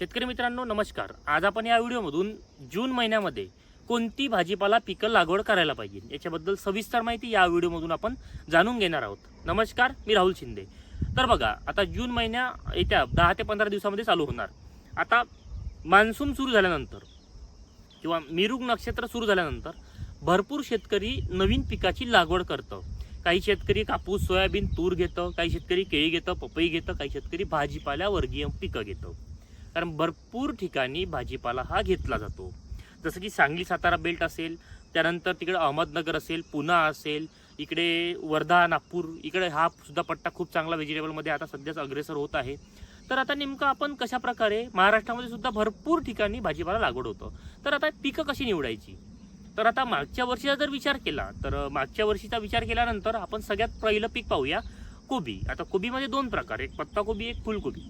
शेतकरी मित्रांनो नमस्कार. आज आपण या व्हिडिओमधून जून महिन्यामध्ये कोणती भाजीपाला पिकं लागवड करायला पाहिजे याच्याबद्दल सविस्तर माहिती या व्हिडिओमधून आपण जाणून घेणार आहोत. नमस्कार मी राहुल शिंदे. तर बघा आता जून महिन्या येत्या दहा ते पंधरा दिवसामध्ये चालू होणार. आता मान्सून सुरू झाल्यानंतर किंवा मिरुग नक्षत्र सुरू झाल्यानंतर भरपूर शेतकरी नवीन पिकाची लागवड करतं. काही शेतकरी कापूस सोयाबीन तूर घेतं काही शेतकरी केळी घेतं पपई घेतं काही शेतकरी भाजीपाल्या वर्गीय पिकं घेतं. कारण भरपूर ठिकाणी भाजीपाला हा घेतला जातो. जसं की सांगली सातारा बेल्ट असेल त्यानंतर तिकडे अहमदनगर असेल पुणा असेल इकडे वर्धा नागपूर इकडे हा सुद्धा पट्टा खूप चांगला व्हेजिटेबलमध्ये आता सध्याच अग्रेसर होत आहे. तर आता नेमकं आपण कशा प्रकारे महाराष्ट्रामध्ये सुद्धा भरपूर ठिकाणी भाजीपाला लागवड होतं. तर आता पिकं कशी निवडायची? तर आता मागच्या वर्षीचा जर विचार केला तर मागच्या वर्षीचा विचार केल्यानंतर आपण सगळ्यात पहिलं पीक पाहूया कोबी. आता कोबीमध्ये दोन प्रकार एक पत्ताकोबी एक फुलकोबी.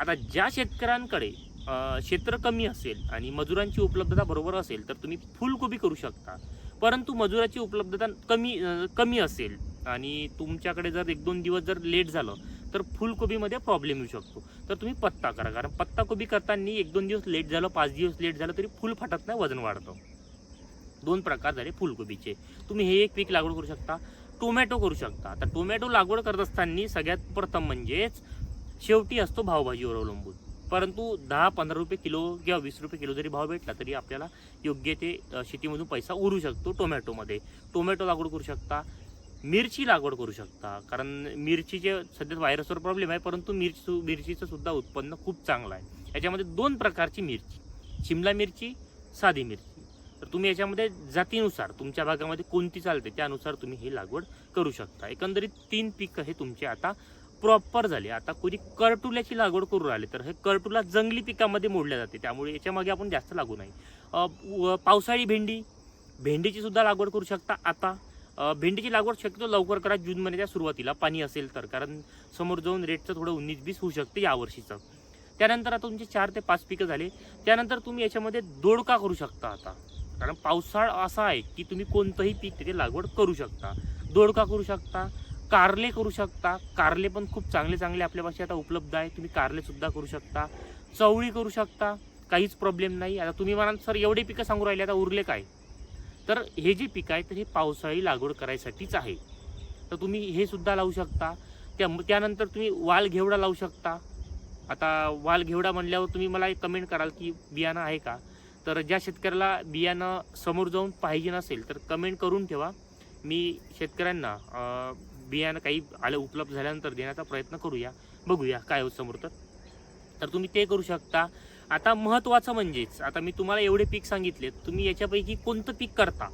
आता ज्या शेतकऱ्यांकडे क्षेत्र कमी असेल आणि मजुरांची उपलब्धता बरोबर असेल तर तुम्ही फुलकोबी करू शकता. परंतु मजुराची उपलब्धता कमी कमी असेल आणि तुमच्याकडे जर एक दोन दिवस जर लेट झालं तर फुलकोबीमध्ये प्रॉब्लेम येऊ शकतो. तर तुम्ही पत्ता करा कारण पत्ताकोबी करताना एक दोन दिवस लेट झालं पाच दिवस लेट झालं तरी फुल फाटत नाही वजन वाढतं. दोन प्रकार झाले फुलकोबीचे. तुम्ही हे एक पीक लागवड करू शकता टोमॅटो करू शकता. आता टोमॅटो लागवड करत असताना सगळ्यात प्रथम म्हणजेच शेवटी असतो भावभाजीवर अवलंबून. परंतु दहा पंधरा रुपये किलो किंवा वीस रुपये किलो जरी भाव भेटला तरी आपल्याला योग्य ते शेतीमधून पैसा उरू शकतो टोमॅटोमध्ये. टोमॅटो लागवड करू शकता मिरची लागवड करू शकता. कारण मिरचीचे सध्या व्हायरसवर प्रॉब्लेम आहे परंतु मिरची मिरचीचं सुद्धा उत्पन्न खूप चांगलं आहे. याच्यामध्ये दोन प्रकारची मिरची. शिमला मिरची साधी मिरची. तर तुम्ही याच्यामध्ये जातीनुसार तुमच्या भागामध्ये कोणती चालते त्यानुसार तुम्ही ही लागवड करू शकता. एकंदरीत तीन पिकं हे तुमचे आता प्रॉपर झाले. आता कोणी करटुल्याची लागवड करू राहिले तर हे करटुला जंगली पिकामध्ये मोडल्या जाते. त्यामुळे याच्यामागे आपण जास्त लागू नाही. पावसाळी भेंडी. भेंडीची सुद्धा लागवड करू शकता. आता भेंडीची लागवड शक्यतो लवकर करा. जून महिन्याच्या सुरुवातीला पाणी असेल तर. कारण समोर जाऊन रेटचं थोडं उन्नीस बीस होऊ शकते यावर्षीचं त्यानंतर आता तुमचे चार ते पाच पिकं झाले. त्यानंतर तुम्ही याच्यामध्ये दोडका करू शकता आता. कारण पावसाळा असा आहे की तुम्ही कोणतंही पीक तिथे लागवड करू शकता. दोडका करू शकता. कारले करू शकता. कारले पण खूप चांगले चांगले आपल्यापाशी आता उपलब्ध आहे. तुम्ही कारलेसुद्धा करू शकता. चवळी करू शकता. काहीच प्रॉब्लेम नाही. आता तुम्ही म्हणाल सर एवढे पिकं सांगू राहिले आता उरले काय? तर हे जे पिकं आहे तर हे पावसाळी लागवड करायसाठीच आहे. तर तुम्ही हे सुद्धा लावू शकता. त्या त्यानंतर तुम्ही वाल घेवडा लावू शकता. आता वाल घेवडा म्हणल्यावर तुम्ही मला एक कमेंट कराल की बियाणं आहे का? तर ज्या शेतकऱ्याला बियाणं समोर जाऊन पाहिजे नसेल तर कमेंट करून ठेवा. मी शेतकऱ्यांना बियाणं काही आलं उपलब्ध झाल्यानंतर देण्याचा प्रयत्न करूया. बघूया काय होत समोर तर. तर तुम्ही ते करू शकता. आता महत्त्वाचं म्हणजेच आता मी तुम्हाला एवढे पीक सांगितले तुम्ही याच्यापैकी कोणतं पीक करता?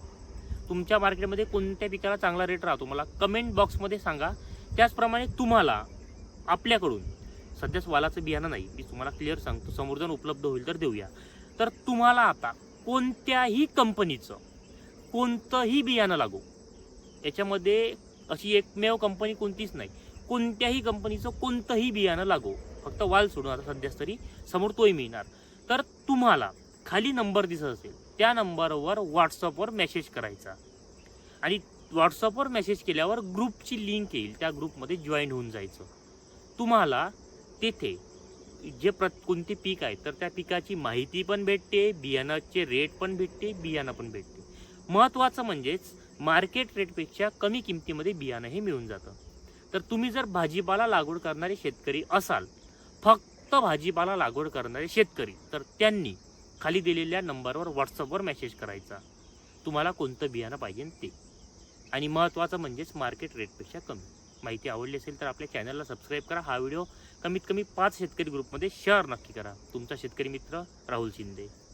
तुमच्या मार्केटमध्ये कोणत्या पिकाला चांगला रेट राहतो मला कमेंट बॉक्समध्ये सांगा. त्याचप्रमाणे तुम्हाला आपल्याकडून सध्याच वालाचं बियाणं नाही मी तुम्हाला क्लिअर सांगतो समोर जाऊन उपलब्ध होईल तर देऊया. तर तुम्हाला आता कोणत्याही कंपनीचं कोणतंही बियाणं लागू याच्यामध्ये अशी एकमेव कंपनी कोणतीच नाही. कोणत्याही कंपनीचं कोणतंही बियाणं लागो. फक्त वाल सोडून आता सध्याच तरी समोर तोही मिळणार. तर तुम्हाला खाली नंबर दिसत असेल त्या नंबरवर व्हॉट्सअपवर मेसेज करायचा. आणि व्हॉट्सअपवर मेसेज केल्यावर ग्रुपची लिंक येईल त्या ग्रुपमध्ये जॉईन होऊन जायचं. तुम्हाला तेथे जे प्र कोणते पीक आहे तर त्या पिकाची माहिती पण भेटते बियाणाचे रेट पण भेटते बियाणं पण भेटते. महत्त्वाचं म्हणजेच मार्केट रेटपेक्षा कमी किमतीमध्ये बियाणं हे मिळून जातं. तर तुम्ही जर भाजीपाला लागवड करणारे शेतकरी असाल फक्त भाजीपाला लागवड करणारे शेतकरी तर त्यांनी खाली दिलेल्या नंबरवर व्हॉट्सअपवर मेसेज करायचा. तुम्हाला कोणतं बियाणं पाहिजे ते. आणि महत्त्वाचं म्हणजेच मार्केट रेटपेक्षा कमी. माहिती आवडली असेल तर आपल्या चॅनलला सबस्क्राईब करा. हा व्हिडिओ कमीत कमी पाच शेतकरी ग्रुपमध्ये शेअर नक्की करा. तुमचा शेतकरी मित्र राहुल शिंदे.